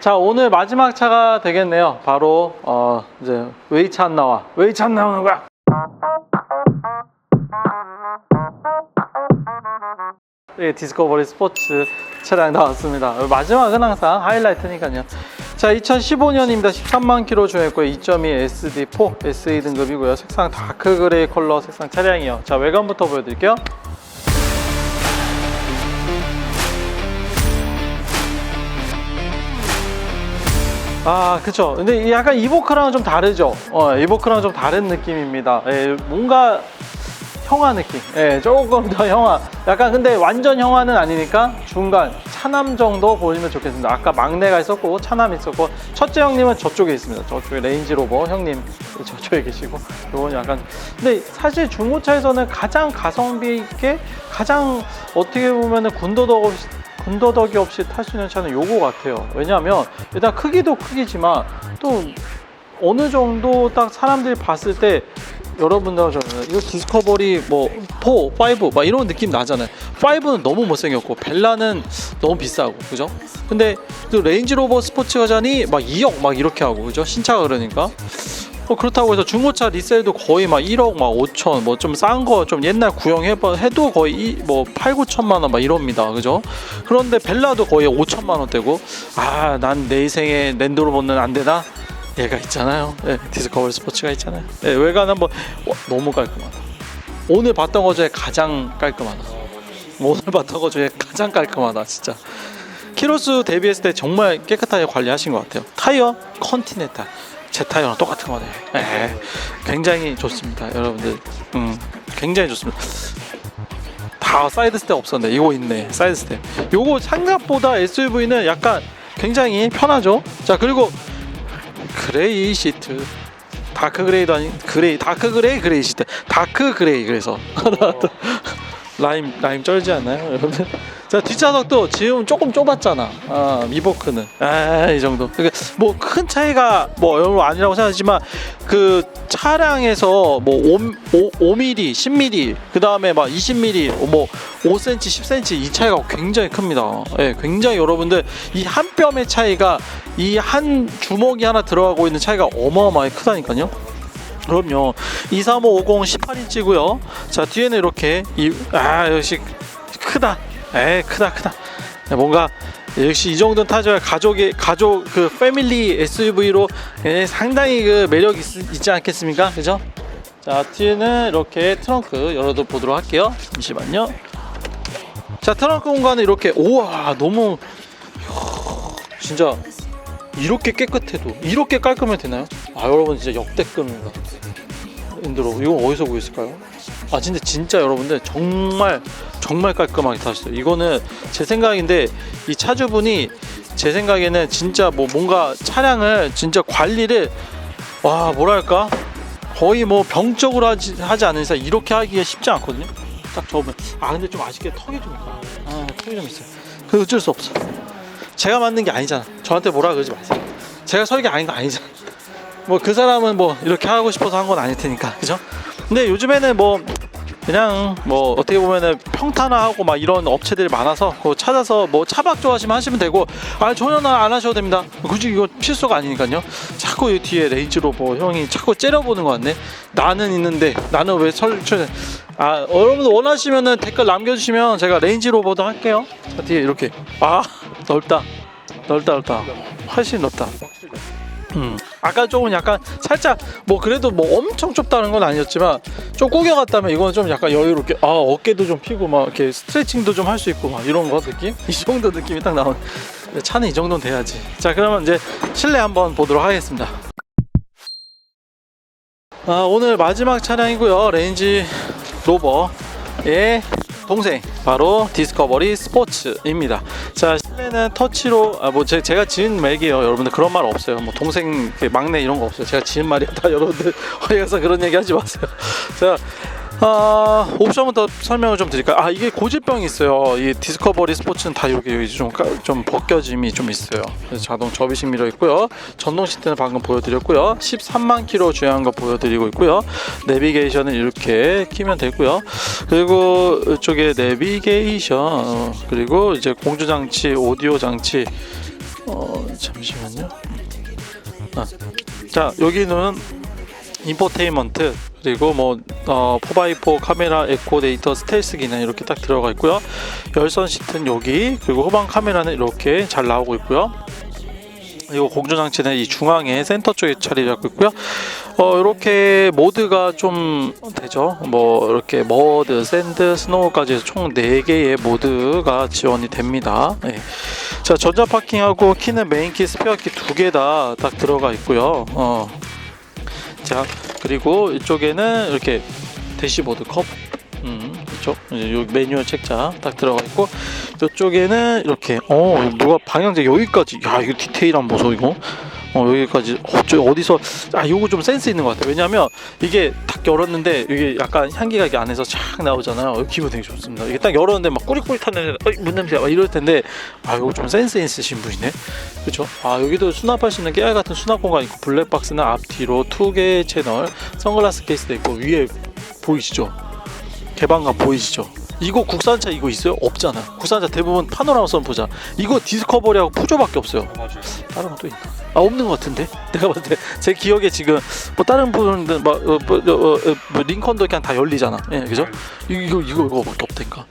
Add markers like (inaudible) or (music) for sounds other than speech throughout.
자 오늘 마지막 차가 되겠네요. 바로 어 이제 웨이차 안 나와. 웨이차 안 나오는 거야. 예, 디스커버리 스포츠 차량 나왔습니다. 마지막은 항상 하이라이트니까요. 자, 2015년입니다. 13만 킬로 주행했고요. 2.2 SD4 SE 등급이고요. 색상 다크 그레이 컬러 색상 차량이요. 자, 외관부터 보여드릴게요. 아, 그쵸. 근데 이 약간 이보크랑은 좀 다르죠. 어, 이보크랑 좀 다른 느낌입니다. 예, 뭔가 형아 느낌. 예, 조금 더 형아. 약간 근데 완전 형아는 아니니까 중간 차남 정도 보이면 좋겠습니다. 아까 막내가 있었고 차남 있었고 첫째 형님은 저쪽에 있습니다. 저쪽에 레인지로버 형님 저쪽에 계시고 요건 약간 근데 사실 중고차에서는 가장 가성비 있게 가장 어떻게 보면은 군더더기 없이 군더더기 없이 탈 수 있는 차는 요거 같아요. 왜냐하면 일단 크기도 크기지만 또 어느 정도 딱 사람들이 봤을 때 여러분들 저 이거 디스커버리 뭐 4, 5, 막 이런 느낌 나잖아요. 5는 너무 못생겼고 벨라는 너무 비싸고 그죠? 근데 또 레인지로버 스포츠 가전이 막 2억 막 이렇게 하고 그죠? 신차가 그러니까 어, 그렇다고 해서 중고차 리셀도 거의 막 1억 막 5천 뭐 좀 싼 거 좀 옛날 구형 해봐 해도 거의 이, 뭐 8, 9천만 원 막 이럽니다. 그죠? 그런데 벨라도 거의 5천만 원대고 아 난 내 인생에 랜드로버는 안 되나? 얘가 있잖아요. 예, 디스커버리 스포츠가 있잖아요. 예, 외관 한번 와, 너무 깔끔하다. 오늘 봤던 거 중에 가장 깔끔하다. 오늘 봤던 거 중에 가장 깔끔하다 진짜. 키로수 대비했을 때 정말 깨끗하게 관리하신 것 같아요. 타이어 컨티넨탈 제 타이어랑 똑같은 거네요. 예, 굉장히 좋습니다 여러분들. 음, 굉장히 좋습니다. 다 사이드 스텝 없었네. 이거 있네. 사이드 스텝. 요거 생각보다 SUV는 약간 굉장히 편하죠? 자 그리고 그레이 시트. 다크 그레이도 아닌 그레이 다크 그레이 그레이 시트. 다크 그레이 그래서 (laughs) 라임 라임 쩔지 않나요? 여러분 (laughs) 자 뒷좌석도 지금 조금 좁았잖아. 아 미보크는. 아이 정도. 그러니까 뭐 큰 차이가 뭐 여러분 아니라고 생각하지만 그 차량에서 뭐 5, 5, 5mm 10mm 그 다음에 막 20mm 뭐 5cm 10cm 이 차이가 굉장히 큽니다. 예 굉장히 여러분들 이 한 뼘의 차이가 이 한 주먹이 하나 들어가고 있는 차이가 어마어마하게 크다니까요 그럼요. 23550 18인치고요. 자 뒤에는 이렇게 이, 아 역시 크다. 에 크다 크다. 야, 뭔가 역시 이 정도는 타줘야 가족의 가족 그 패밀리 SUV로 예, 상당히 그 매력 있, 있지 않겠습니까? 그죠? 자 뒤에는 이렇게 트렁크 열어도 보도록 할게요. 잠시만요. 자 트렁크 공간은 이렇게 우와 너무 진짜 이렇게 깨끗해도 이렇게 깔끔해도 되나요? 아 여러분 진짜 역대급입니다. 인드로 이건 어디서 구했을까요? 아 근데 진짜 여러분들 정말 정말 깔끔하게 타셨어요. 이거는 제 생각인데 이 차주분이 제 생각에는 진짜 뭐 뭔가 차량을 진짜 관리를 와 뭐랄까? 거의 뭐 병적으로 하지, 하지 않은 이상 이렇게 하기가 쉽지 않거든요. 딱 저으면 아 근데 좀 아쉽게 턱이 좀 있다. 아 턱이 좀 있어요. 그 어쩔 수 없어 제가 만든 게 아니잖아. 저한테 뭐라 그러지 마세요. 제가 설계 아닌 거 아니잖아. 뭐 그 사람은 뭐 이렇게 하고 싶어서 한 건 아닐 테니까. 그죠? 근데 요즘에는 뭐 그냥 뭐 어떻게 보면은 평탄화하고 막 이런 업체들이 많아서 그거 찾아서 뭐 차박 좋아하시면 하시면 되고. 아 전혀 안 하셔도 됩니다. 굳이 이거 필수가 아니니까요. 자꾸 이 뒤에 레이지로 뭐 형이 자꾸 째려보는 거 같네. 나는 있는데 나는 왜 설치 아 여러분들 원하시면은 댓글 남겨주시면 제가 레인지 로버도 할게요. 자, 뒤에 이렇게. 아 넓다. 넓다 넓다. 훨씬 넓다. 음. 아까 조금 약간 살짝 뭐 그래도 뭐 엄청 좁다는 건 아니었지만 좀 구겨갔다면 이건 좀 약간 여유롭게 아 어깨도 좀 피고 막 이렇게 스트레칭도 좀 할 수 있고 막 이런 거 느낌? (laughs) 이 정도 느낌이 딱 나오는 차는 이 정도는 돼야지. 자 그러면 이제 실내 한번 보도록 하겠습니다. 아 오늘 마지막 차량이고요. 레인지 로버의 동생 바로 디스커버리 스포츠입니다. 자 실내는 터치로 아, 뭐 제, 제가 지은 맥이에요. 여러분들 그런 말 없어요. 뭐 동생 이렇게 막내 이런 거 없어요. 제가 지은 말이야. 다 (laughs) 여러분들 어디 가서 그런 얘기 하지 마세요. 자 아, 옵션부터 설명을 좀 드릴까요? 아, 이게 고질병이 있어요. 이 디스커버리 스포츠는 다 여기, 좀, 까- 좀 벗겨짐이 좀 있어요. 그래서 자동 접이식 미러 있고요. 전동 시트는 방금 보여드렸고요. 13만 킬로 주행한 거 보여드리고 있고요. 내비게이션은 이렇게 키면 되고요. 그리고 이쪽에 내비게이션, 어, 그리고 이제 공조장치, 오디오 장치, 어 잠시만요. 아, 자 여기는 인포테인먼트 그리고 뭐 어, 4x4 카메라 에코 데이터 스텔스 기능 이렇게 딱 들어가 있고요. 열선 시트는 여기 그리고 후방 카메라는 이렇게 잘 나오고 있고요. 그리고 공조 장치는 이 중앙에 센터 쪽에 자리 잡고 있고요. 어 이렇게 모드가 좀 되죠. 뭐 이렇게 머드, 샌드, 스노우까지 해서 총 4개의 모드가 지원이 됩니다. 네. 자 전자 파킹하고 키는 메인 키, 스페어 키 두 개 다 딱 들어가 있고요. 어. 자 그리고 이쪽에는 이렇게 대시보드 컵. 음, 이쪽 이제 요 매뉴얼 책자 딱 들어가 있고 이쪽에는 이렇게 어 누가 방향제 여기까지. 야 이거 디테일한 보소 이거 어 여기까지. 어, 저 어디서 아 이거 좀 센스 있는 것 같아 왜냐면 이게 딱 열었는데 이게 약간 향기가 이게 안에서 쫙 나오잖아요. 어, 기분 되게 좋습니다. 이게 딱 열었는데 막 꾸리꾸리탄 냄새 어이 문 냄새 막 이럴 텐데 아 이거 좀 센스 있으신 분이네. 그렇죠 아 여기도 수납할 수 있는 깨알 같은 수납 공간 있고 블랙박스는 앞뒤로 두 개의 채널 선글라스 케이스도 있고 위에 보이시죠? 개방감 보이시죠? 이거 국산차 이거 있어요? 없잖아. 국산차 대부분 파노라마 선보자. 이거 디스커버리하고 푸조밖에 없어요. 맞아요. 다른 것도 있나? 아 없는 것 같은데? (laughs) 내가 봤을 때 제 기억에 지금 뭐 다른 분들 막 어, 뭐, 어, 어, 뭐 링컨도 그냥 다 열리잖아. 예, 그죠? 이거 이거 이거밖에 없다니까.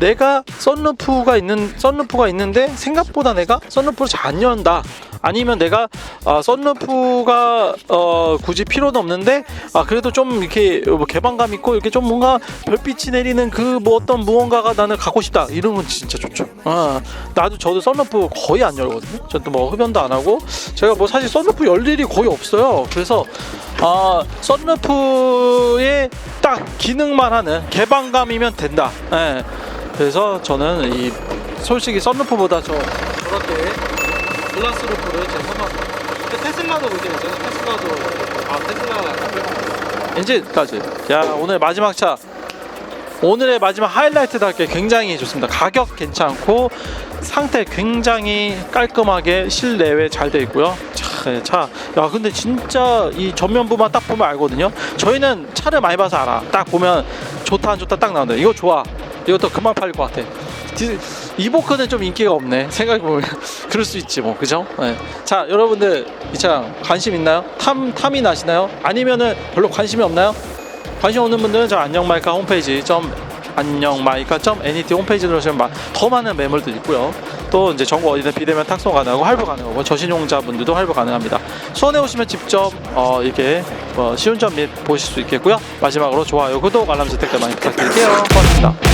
내가 썬루프가 있는 썬루프가 있는데 생각보다 내가 썬루프를 잘 안 연다. 아니면 내가 아, 썬루프가 어, 굳이 필요는 없는데 아 그래도 좀 이렇게 뭐 개방감 있고 이렇게 좀 뭔가 별빛이 내리는 그 뭐 어떤 무언가가 나는 갖고 싶다 건 진짜 좋죠. 아 나도 저도 썬루프 거의 안 열거든요. 저도 뭐 흡연도 안 하고 제가 뭐 사실 썬루프 열 일이 거의 없어요. 그래서 아 썬루프의 딱 기능만 하는 개방감이면 된다. 예. 그래서 저는 이 솔직히 썬루프보다 저 저렇게 글라스 루프를 제가 선호합니다. 근데 테슬라도 그게 있잖아요. 테슬라도 아 빼먹었어. 엔진까지. 야 오늘 마지막 차. 오늘의 마지막 하이라이트답게 굉장히 좋습니다. 가격 괜찮고 상태 굉장히 깔끔하게 실내외 잘 돼 있고요. 차, 차. 야 근데 진짜 이 전면부만 딱 보면 알거든요. 저희는 차를 많이 봐서 알아. 딱 보면 좋다 안 좋다 딱 나오는데 이거 좋아. 이것도 그만 팔릴 것 같아. 디- 이보크는 좀 인기가 없네. 생각해보면 (laughs) 그럴 수 있지 뭐 그죠? 네. 자 여러분들 이 차 관심 있나요? 탐 탐이 나시나요? 아니면은 별로 관심이 없나요? 관심 없는 분들은 저 안녕마이카 홈페이지 점 안녕마이카 점 NET 홈페이지 들어오시면 마- 더 많은 매물도 있고요. 또 이제 전국 어디든 비대면 탁송 가능하고 할부 가능하고 저신용자분들도 할부 가능합니다. 수원에 오시면 직접 어, 이렇게 어, 시운전 및 보실 수 있겠고요. 마지막으로 좋아요, 구독, 알람 설정 많이 부탁드릴게요. 고맙습니다.